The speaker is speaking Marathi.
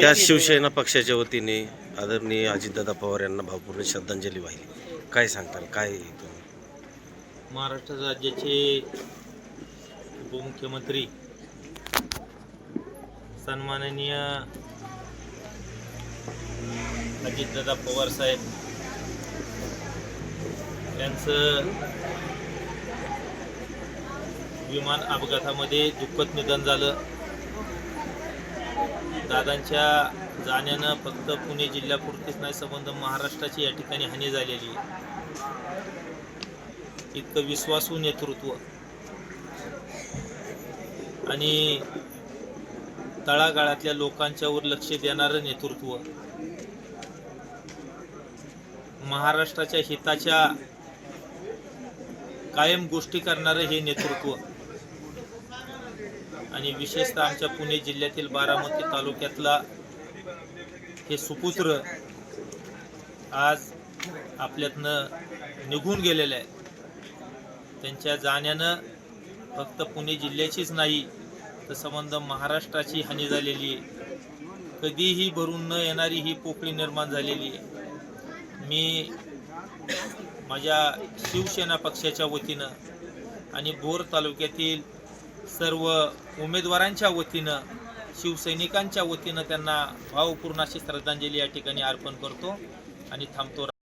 त्या शिवसेना पक्षाच्या वतीने आदरणीय अजितदादा पवार यांना भावपूर्ण श्रद्धांजली वाहिली. काय सांगताल? काय तुम्ही महाराष्ट्र राज्याचे उपमुख्यमंत्री सन्माननीय अजितदादा पवार साहेब यांचं विमान अपघातामध्ये दुःखद निधन झालं. दादांच्या जाण्यानं फक्त पुणे जिल्ह्यापुरतीच नाही संबंध महाराष्ट्राची या ठिकाणी हानी झालेली. आहे इतकं विश्वासू नेतृत्व. आणि तळागाळातल्या लोकांच्यावर लक्ष देणारं नेतृत्व. महाराष्ट्राच्या हिताच्या कायम गोष्टी करणारं हे नेतृत्व. आणि विशेषतः आमच्या पुणे जिल्ह्यातील बारामती तालुक्यातला हे सुपुत्र आज आपल्यातनं निघून गेलेलं आहे त्यांच्या जाण्यानं फक्त पुणे जिल्ह्याचीच नाही तर संबंध महाराष्ट्राची हानी झालेली आहे. कधीही भरून न येणारी ही पोकळी निर्माण झालेली आहे. मी माझ्या शिवसेना पक्षाच्या वतीनं आणि बोर तालुक्यातील सर्व उमेदवारांच्या वतीनं शिवसैनिकांच्या वतीनं त्यांना भावपूर्ण अशी श्रद्धांजली या ठिकाणी अर्पण करतो आणि थांबतो.